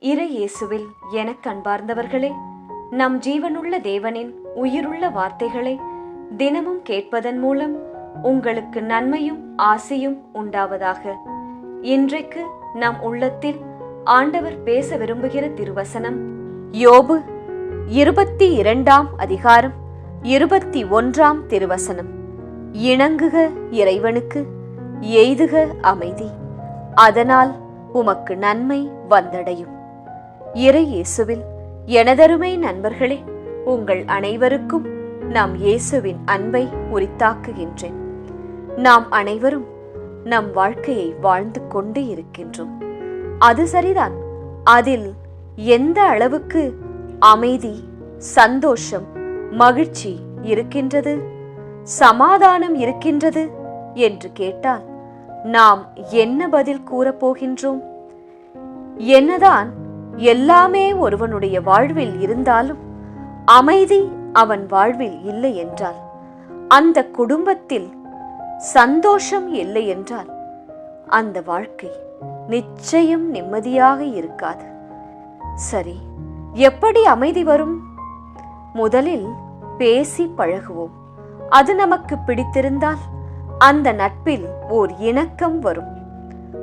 இறை இயேசுவில் எனக் கண்பார்ந்தவர்களே நம் ஜீவனுள்ள தேவனின் உயிருள்ள வார்த்தைகளை தினமும் கேட்பதன் மூலம் உங்களுக்கு நன்மையும் ஆசையும் உண்டாவதாக. இன்றைக்கு நம் உள்ளத்தில் ஆண்டவர் பேச விரும்புகிற திருவசனம் யோபு இருபத்தி இரண்டாம் அதிகாரம் இருபத்தி ஒன்றாம் திருவசனம். இணங்குக இறைவனுக்கு எய்துக அமைதி. அதனால் உமக்கு நன்மை வந்தடையும். இறை இயேசுவில். எனதருமை நண்பர்களே உங்கள் அனைவருக்கும் நாம் இயேசுவின் அன்பை உரித்தாக்குகின்றேன். நாம் அனைவரும் நம் வாழ்க்கையை வாழ்ந்து கொண்டே இருக்கின்றோம். அது சரிதான். அதில் எந்த அளவுக்கு அமைதி சந்தோஷம் மகிழ்ச்சி இருக்கின்றது சமாதானம் இருக்கின்றது என்று கேட்டால் நாம் என்ன பதில் கூறப்போகின்றோம் என்னதான் எல்லாமே ஒருவனுடைய வாழ்வில் இருந்தாலும் அமைதி அவன் வாழ்வில் இல்லை என்றால் அந்த குடும்பத்தில் சந்தோஷம் இல்லை என்றால் அந்த வாழ்க்கை நிச்சயம் நிம்மதியாக இருக்காது. சரி எப்படி அமைதி வரும்? முதலில் பேசி பழகுவோம். அது நமக்கு பிடித்திருந்தால் அந்த நட்பில் ஓர் இணக்கம் வரும்.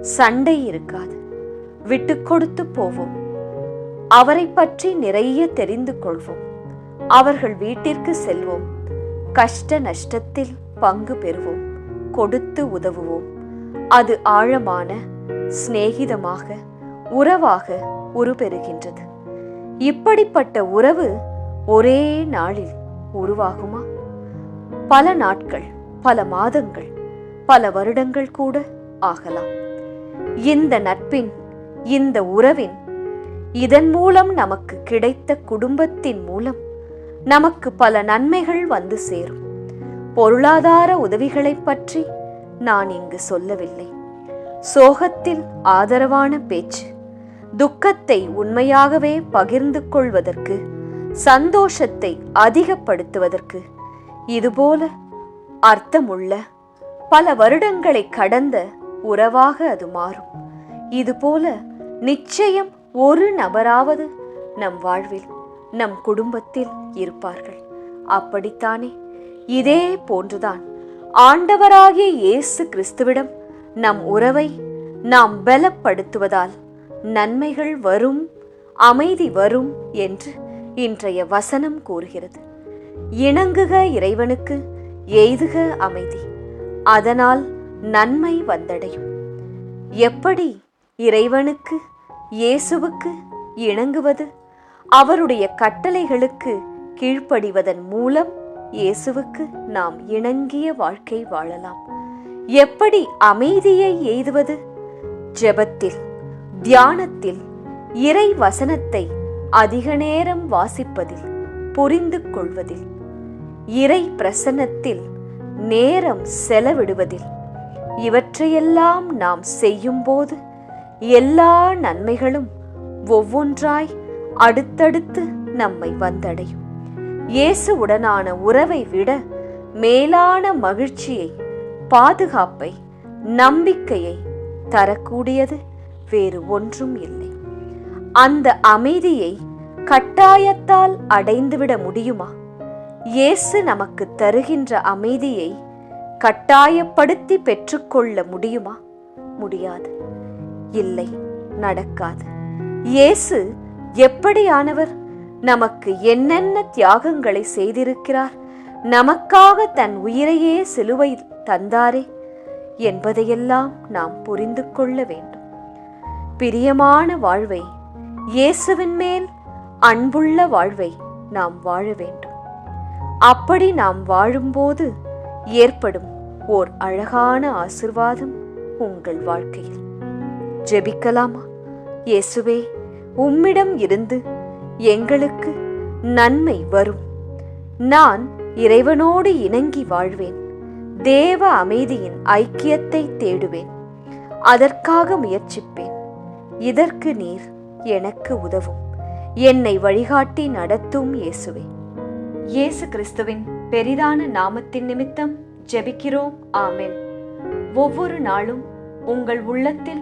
சண்டை இருக்காது. விட்டு கொடுத்து போவோம். அவரை பற்றி நிறைய தெரிந்து கொள்வோம். அவர்கள் வீட்டிற்கு செல்வோம். கஷ்ட நஷ்டத்தில் பங்கு பெறுவோம். கொடுத்து உதவுவோம். அது ஆழமான சிநேகிதமாக உறவாக உருபெறுகின்றது. இப்படிப்பட்ட உறவு ஒரே நாளில் உருவாகுமா? பல நாட்கள் பல மாதங்கள் பல வருடங்கள் கூட ஆகலாம். இந்த நட்பின் இந்த உறவின் இதன் மூலம் நமக்கு கிடைத்த குடும்பத்தின் மூலம் நமக்கு பல நன்மைகள் வந்து சேரும். பொருளாதார உதவிகளைப் பற்றி நான் இங்கு சொல்லவில்லை. சோகத்தில் ஆதரவான பேச்சு துக்கத்தை உண்மையாகவே பகிர்ந்து கொள்வதற்கு சந்தோஷத்தை அதிகப்படுத்துவதற்கு இதுபோல அர்த்தமுள்ள பல வருடங்களை கடந்த உறவாக அது மாறும். இதுபோல நிச்சயம் ஒரு நபராவது நம் வாழ்வில் நம் குடும்பத்தில் இருப்பார்கள். அப்படித்தானே? இதே போன்றுதான் ஆண்டவராகிய இயேசு கிறிஸ்துவிடம் நம் உறவை நாம் பலப்படுத்துவதால் நன்மைகள் வரும் அமைதி வரும் என்று இன்றைய வசனம் கூறுகிறது. இணங்குக இறைவனுக்கு எய்துக அமைதி. அதனால் நன்மை வந்தடையும். எப்படி இறைவனுக்கு இயேசுவுக்கு இணங்குவது அவருடைய கட்டளைகளுக்கு கீழ்ப்படிவதன் மூலம் இயேசுவுக்கு நாம் இணங்கிய வாழ்க்கை வாழலாம். எப்படி அமைதியை எய்துவது? ஜெபத்தில் தியானத்தில் இறை வசனத்தை அதிக நேரம் வாசிப்பதில் புரிந்து கொள்வதில் இறை பிரசன்னத்தில் நேரம் செலவிடுவதில் இவற்றையெல்லாம் நாம் செய்யும்போது எல்லா நன்மைகளும் ஒவ்வொன்றாய் அடுத்தடுத்து நம்மை வந்தடையும். இயேசுவுடனான உறவை விட மேலான மகிழ்ச்சியை பாதுகாப்பை நம்பிக்கையை தரக்கூடியது வேறு ஒன்றும் இல்லை. அந்த அமைதியை கட்டாயத்தால் அடைந்துவிட முடியுமா? இயேசு நமக்கு தருகின்ற அமைதியை கட்டாயப்படுத்தி பெற்றுக்கொள்ள முடியுமா? முடியாது. இல்லை நடக்காது. இயேசு எப்படியானவர்? நமக்கு என்னென்ன தியாகங்களை செய்திருக்கிறார்? நமக்காக தன் உயிரையே சிலுவை தந்தாரே என்பதையெல்லாம் நாம் புரிந்து கொள்ள வேண்டும். பிரியமான வாழ்வை இயேசுவின் மேல் அன்புள்ள வாழ்வை நாம் வாழ வேண்டும். அப்படி நாம் வாழும்போது ஏற்படும் ஓர் அழகான ஆசிர்வாதம் உங்கள் வாழ்க்கையில். ஜெபிக்கலாமா? இயேசுவே உம்மிடம் இருந்து எங்களுக்கு நன்மை வரும். நான் இறைவனோடு இணங்கி வாழ்வேன். தேவ அமைதியின் ஐக்கியத்தை தேடுவேன். அதற்காக முயற்சிப்பேன். இதற்கு நீர் எனக்கு உதவும். என்னை வழிகாட்டி நடத்தும் இயேசுவே. இயேசு கிறிஸ்துவின் பெரிதான நாமத்தின் நிமித்தம் ஜெபிக்கிறோம். ஆமென். ஒவ்வொரு நாளும் உங்கள் உள்ளத்தில்